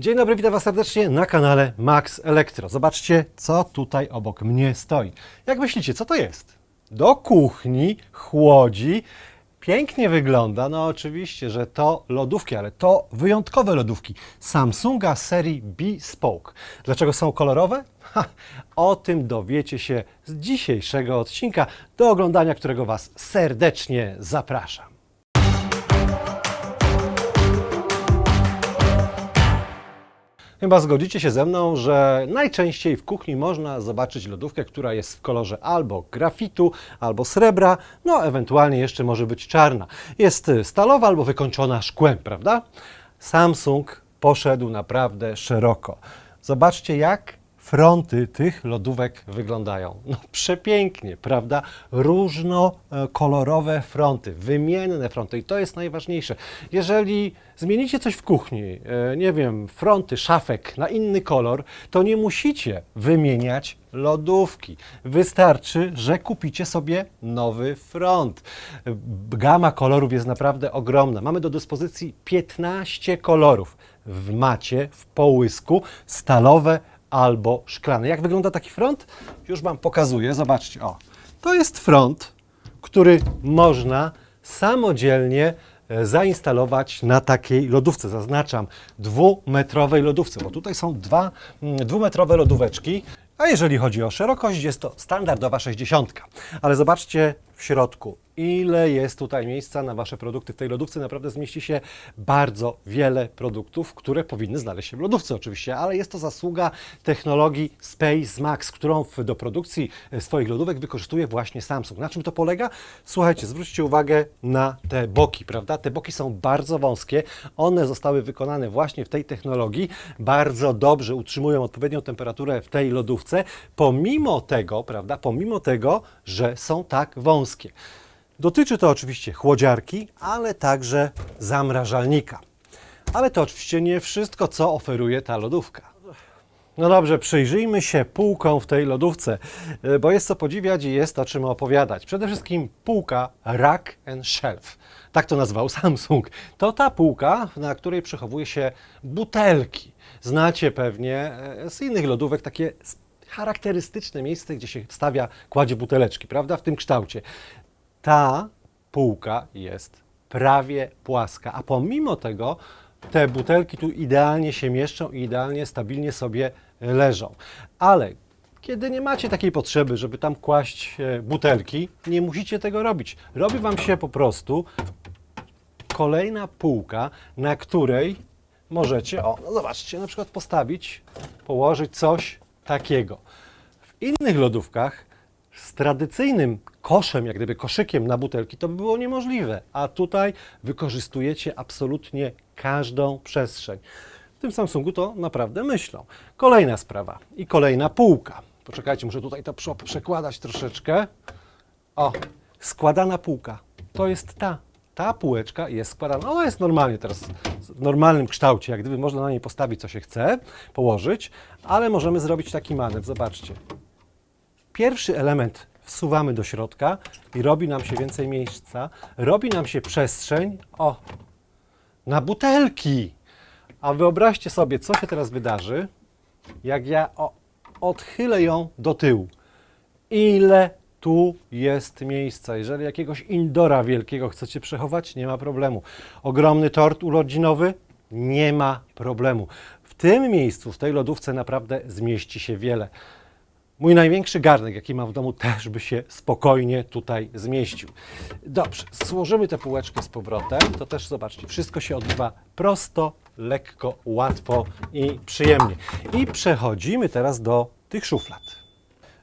Dzień dobry, witam Was serdecznie na kanale Max Elektro. Zobaczcie, co tutaj obok mnie stoi. Jak myślicie, co to jest? Do kuchni chłodzi. Pięknie wygląda. No oczywiście, że to lodówki, ale to wyjątkowe lodówki Samsunga serii Bespoke. Dlaczego są kolorowe? Ha, o tym dowiecie się z dzisiejszego odcinka, do oglądania którego Was serdecznie zapraszam. Chyba zgodzicie się ze mną, że najczęściej w kuchni można zobaczyć lodówkę, która jest w kolorze albo grafitu, albo srebra, no ewentualnie jeszcze może być czarna. Jest stalowa albo wykończona szkłem, prawda? Samsung poszedł naprawdę szeroko. Zobaczcie, jak fronty tych lodówek wyglądają. No przepięknie, prawda? Różnokolorowe fronty, wymienne fronty i to jest najważniejsze. Jeżeli zmienicie coś w kuchni, e, nie wiem, fronty szafek na inny kolor, to nie musicie wymieniać lodówki. Wystarczy, że kupicie sobie nowy front. Gama kolorów jest naprawdę ogromna. Mamy do dyspozycji 15 kolorów w macie, w połysku, stalowe, albo szklany. Jak wygląda taki front? Już Wam pokazuję. Zobaczcie. O, to jest front, który można samodzielnie e, zainstalować na takiej lodówce. Zaznaczam dwumetrowej lodówce, bo tutaj są dwa mm, dwumetrowe lodóweczki. A jeżeli chodzi o szerokość, jest to standardowa 60. Ale zobaczcie w środku, ile jest tutaj miejsca na Wasze produkty. W tej lodówce naprawdę zmieści się bardzo wiele produktów, które powinny znaleźć się w lodówce oczywiście, ale jest to zasługa technologii Space Max, którą do produkcji e, swoich lodówek wykorzystuje właśnie Samsung. Na czym to polega? Słuchajcie, zwróćcie uwagę na te boki, prawda? Te boki są bardzo wąskie, one zostały wykonane właśnie w tej technologii, bardzo dobrze utrzymują odpowiednią temperaturę w tej lodówce, pomimo tego, prawda, pomimo tego, że są tak wąskie. Dotyczy to oczywiście chłodziarki, ale także zamrażalnika. Ale to oczywiście nie wszystko, co oferuje ta lodówka. No dobrze, przyjrzyjmy się półką w tej lodówce, e, bo jest co podziwiać i jest o czym opowiadać. Przede wszystkim półka Rack and Shelf. Tak to nazwał Samsung. To ta półka, na której przechowuje się butelki. Znacie pewnie e, z innych lodówek takie charakterystyczne miejsce, gdzie się stawia, kładzie buteleczki, prawda? W tym kształcie. Ta półka jest prawie płaska, a pomimo tego te butelki tu idealnie się mieszczą i idealnie, stabilnie sobie leżą. Ale kiedy nie macie takiej potrzeby, żeby tam kłaść e, butelki, nie musicie tego robić. Robi Wam się po prostu kolejna półka, na której możecie, o, no zobaczcie, na przykład postawić, położyć coś takiego. W innych lodówkach z tradycyjnym koszem, jak gdyby koszykiem na butelki, to by było niemożliwe, a tutaj wykorzystujecie absolutnie każdą przestrzeń. W tym Samsungu to naprawdę myślą. Kolejna sprawa i kolejna półka. Poczekajcie, muszę tutaj to prze- przekładać troszeczkę. O, składana półka. To jest ta. Ta półeczka jest składana. Ona jest normalnie teraz w normalnym kształcie, jak gdyby można na niej postawić co się chce, położyć, ale możemy zrobić taki manewr. Zobaczcie. Pierwszy element wsuwamy do środka i robi nam się więcej miejsca, robi nam się przestrzeń, o, na butelki. A wyobraźcie sobie, co się teraz wydarzy, jak ja o, odchylę ją do tyłu. Ile tu jest miejsca. Jeżeli jakiegoś indora wielkiego chcecie przechować, nie ma problemu. Ogromny tort urodzinowy, nie ma problemu. W tym miejscu, w tej lodówce naprawdę zmieści się wiele. Mój największy garnek, jaki mam w domu, też by się spokojnie tutaj zmieścił. Dobrze, złożymy tę półeczkę z powrotem. To też zobaczcie, wszystko się odbywa prosto, lekko, łatwo i przyjemnie. I przechodzimy teraz do tych szuflad.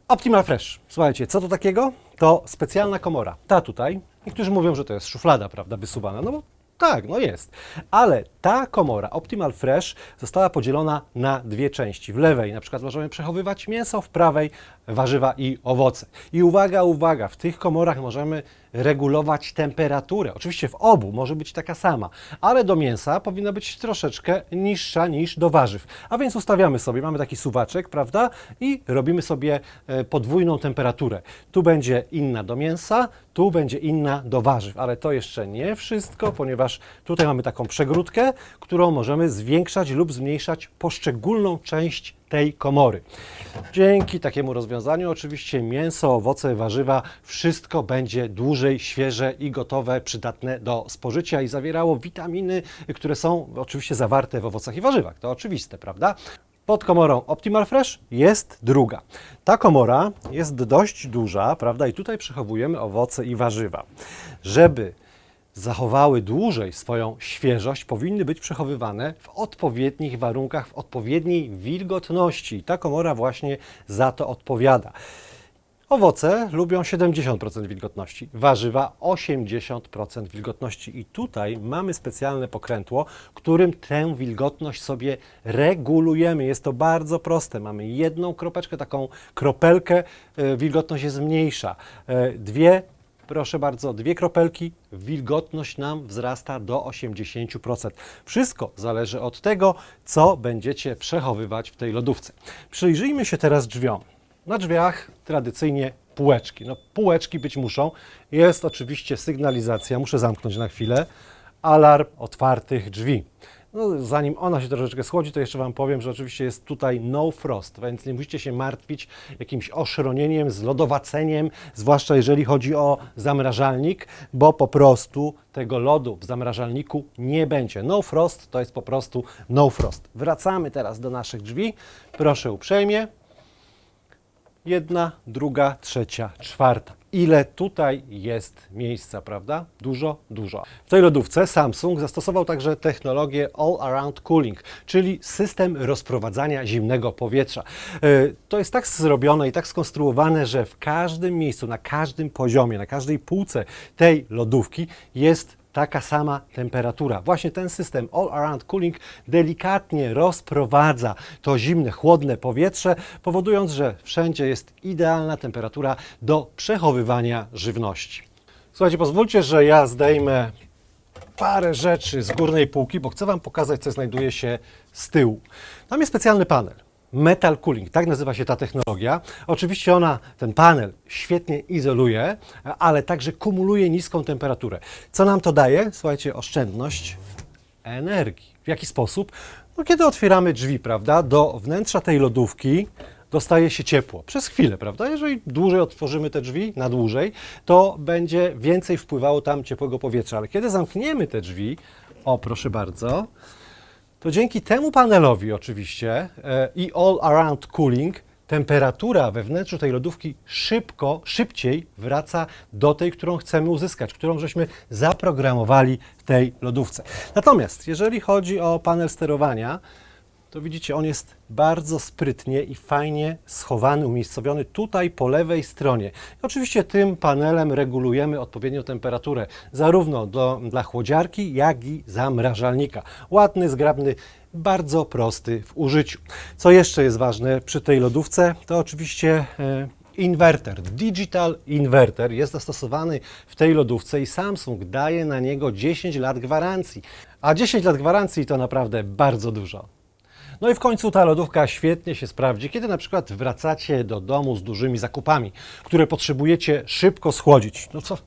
Optimal Fresh. Słuchajcie, co to takiego? To specjalna komora. Ta tutaj. Niektórzy mówią, że to jest szuflada, prawda, wysuwana. No bo tak, no jest. Ale ta komora Optimal Fresh została podzielona na dwie części. W lewej na przykład możemy przechowywać mięso, w prawej warzywa i owoce. I uwaga, uwaga, w tych komorach możemy regulować temperaturę. Oczywiście w obu może być taka sama, ale do mięsa powinna być troszeczkę niższa niż do warzyw. A więc ustawiamy sobie, mamy taki suwaczek, prawda? I robimy sobie e, podwójną temperaturę. Tu będzie inna do mięsa, tu będzie inna do warzyw, ale to jeszcze nie wszystko, ponieważ ponieważ tutaj mamy taką przegródkę, którą możemy zwiększać lub zmniejszać poszczególną część tej komory. Dzięki takiemu rozwiązaniu oczywiście mięso, owoce, warzywa, wszystko będzie dłużej świeże i gotowe, przydatne do spożycia i zawierało witaminy, które są oczywiście zawarte w owocach i warzywach. To oczywiste, prawda? Pod komorą Optimal Fresh jest druga. Ta komora jest dość duża, prawda? I tutaj przechowujemy owoce i warzywa. Żeby zachowały dłużej swoją świeżość, powinny być przechowywane w odpowiednich warunkach, w odpowiedniej wilgotności. I ta komora właśnie za to odpowiada. Owoce lubią 70% wilgotności, warzywa 80% wilgotności. I tutaj mamy specjalne pokrętło, którym tę wilgotność sobie regulujemy. Jest to bardzo proste. Mamy jedną kropeczkę, taką kropelkę, e, wilgotność jest mniejsza. E, Dwie Proszę bardzo, dwie kropelki, wilgotność nam wzrasta do 80%. Wszystko zależy od tego, co będziecie przechowywać w tej lodówce. Przyjrzyjmy się teraz drzwiom. Na drzwiach tradycyjnie półeczki. No, półeczki być muszą. Jest oczywiście sygnalizacja, muszę zamknąć na chwilę, alarm otwartych drzwi. No, zanim ona się troszeczkę schłodzi, to jeszcze Wam powiem, że oczywiście jest tutaj no frost, więc nie musicie się martwić jakimś oszronieniem, zlodowaceniem, zwłaszcza jeżeli chodzi o zamrażalnik, bo po prostu tego lodu w zamrażalniku nie będzie. No frost to jest po prostu no frost. Wracamy teraz do naszych drzwi. Proszę uprzejmie. Jedna, druga, trzecia, czwarta. Ile tutaj jest miejsca, prawda? Dużo, dużo. W tej lodówce Samsung zastosował także technologię All Around Cooling, czyli system rozprowadzania zimnego powietrza. E, To jest tak zrobione i tak skonstruowane, że w każdym miejscu, na każdym poziomie, na każdej półce tej lodówki jest taka sama temperatura. Właśnie ten system All Around Cooling delikatnie rozprowadza to zimne, chłodne powietrze, powodując, że wszędzie jest idealna temperatura do przechowywania żywności. Słuchajcie, pozwólcie, że ja zdejmę parę rzeczy z górnej półki, bo chcę Wam pokazać, co znajduje się z tyłu. Tam jest specjalny panel. Metal cooling, tak nazywa się ta technologia. Oczywiście ona, ten panel, świetnie izoluje, ale także kumuluje niską temperaturę. Co nam to daje? Słuchajcie, oszczędność energii. W jaki sposób? No, kiedy otwieramy drzwi, prawda, do wnętrza tej lodówki dostaje się ciepło przez chwilę, prawda? Jeżeli dłużej otworzymy te drzwi, na dłużej, to będzie więcej wpływało tam ciepłego powietrza. Ale kiedy zamkniemy te drzwi, o proszę bardzo, to dzięki temu panelowi oczywiście e, i all around cooling temperatura we wnętrzu tej lodówki szybko, szybciej wraca do tej, którą chcemy uzyskać, którą żeśmy zaprogramowali w tej lodówce. Natomiast jeżeli chodzi o panel sterowania, to widzicie, on jest bardzo sprytnie i fajnie schowany, umiejscowiony tutaj po lewej stronie. I oczywiście tym panelem regulujemy odpowiednią temperaturę, zarówno do, dla chłodziarki, jak i zamrażalnika. Ładny, zgrabny, bardzo prosty w użyciu. Co jeszcze jest ważne przy tej lodówce, to oczywiście e, Inwerter, digital inwerter jest zastosowany w tej lodówce i Samsung daje na niego 10 lat gwarancji. A 10 lat gwarancji to naprawdę bardzo dużo. No i w końcu ta lodówka świetnie się sprawdzi, kiedy na przykład wracacie do domu z dużymi zakupami, które potrzebujecie szybko schłodzić. No co,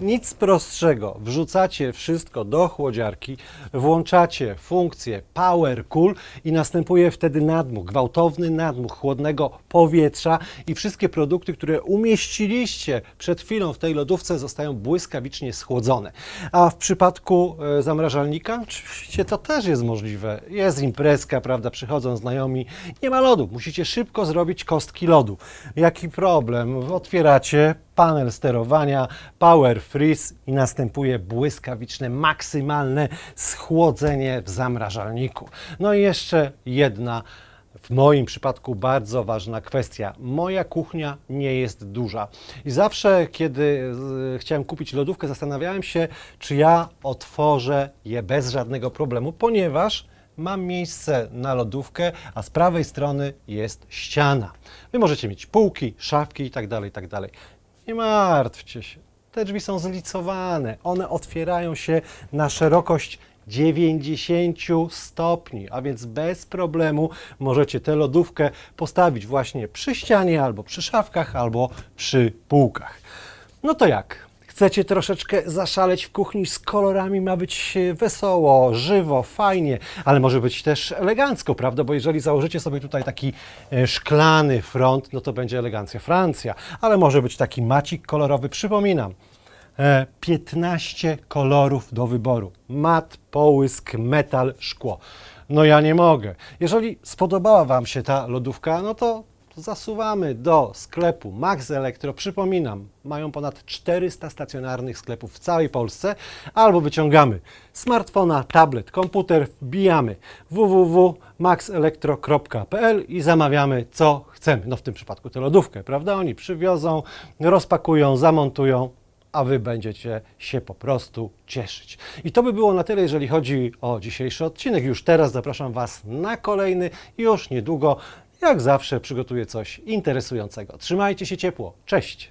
nic prostszego. Wrzucacie wszystko do chłodziarki, włączacie funkcję Power Cool i następuje wtedy nadmuch, gwałtowny nadmuch chłodnego powietrza i wszystkie produkty, które umieściliście przed chwilą w tej lodówce zostają błyskawicznie schłodzone. A w przypadku e, zamrażalnika, oczywiście to też jest możliwe. Jest imprezka, prawda, przychodzą znajomi, nie ma lodu, musicie szybko zrobić kostki lodu. Jaki problem? Otwieracie panel sterowania, power freeze i następuje błyskawiczne, maksymalne schłodzenie w zamrażalniku. No i jeszcze jedna w moim przypadku bardzo ważna kwestia. Moja kuchnia nie jest duża. I zawsze, kiedy z- chciałem kupić lodówkę, zastanawiałem się, czy ja otworzę je bez żadnego problemu, ponieważ mam miejsce na lodówkę, a z prawej strony jest ściana. Wy możecie mieć półki, szafki itd., itd. Nie martwcie się. Te drzwi są zlicowane. One otwierają się na szerokość 90 stopni, a więc bez problemu możecie tę lodówkę postawić właśnie przy ścianie, albo przy szafkach, albo przy półkach. No to jak? Chcecie troszeczkę zaszaleć w kuchni z kolorami, ma być e, wesoło, żywo, fajnie, ale może być też elegancko, prawda? Bo jeżeli założycie sobie tutaj taki e, szklany front, no to będzie elegancja Francja, ale może być taki macik kolorowy, przypominam. E, 15 kolorów do wyboru. Mat, połysk, metal, szkło. No ja nie mogę. Jeżeli spodobała Wam się ta lodówka, no to zasuwamy do sklepu Max Elektro. Przypominam, mają ponad 400 stacjonarnych sklepów w całej Polsce. Albo wyciągamy smartfona, tablet, komputer, wbijamy www.maxelektro.pl i zamawiamy co chcemy. No w tym przypadku tę lodówkę, prawda? Oni przywiozą, rozpakują, zamontują, a Wy będziecie się po prostu cieszyć. I to by było na tyle, jeżeli chodzi o dzisiejszy odcinek. Już teraz zapraszam Was na kolejny już niedługo, jak zawsze, przygotuję coś interesującego. Trzymajcie się ciepło. Cześć!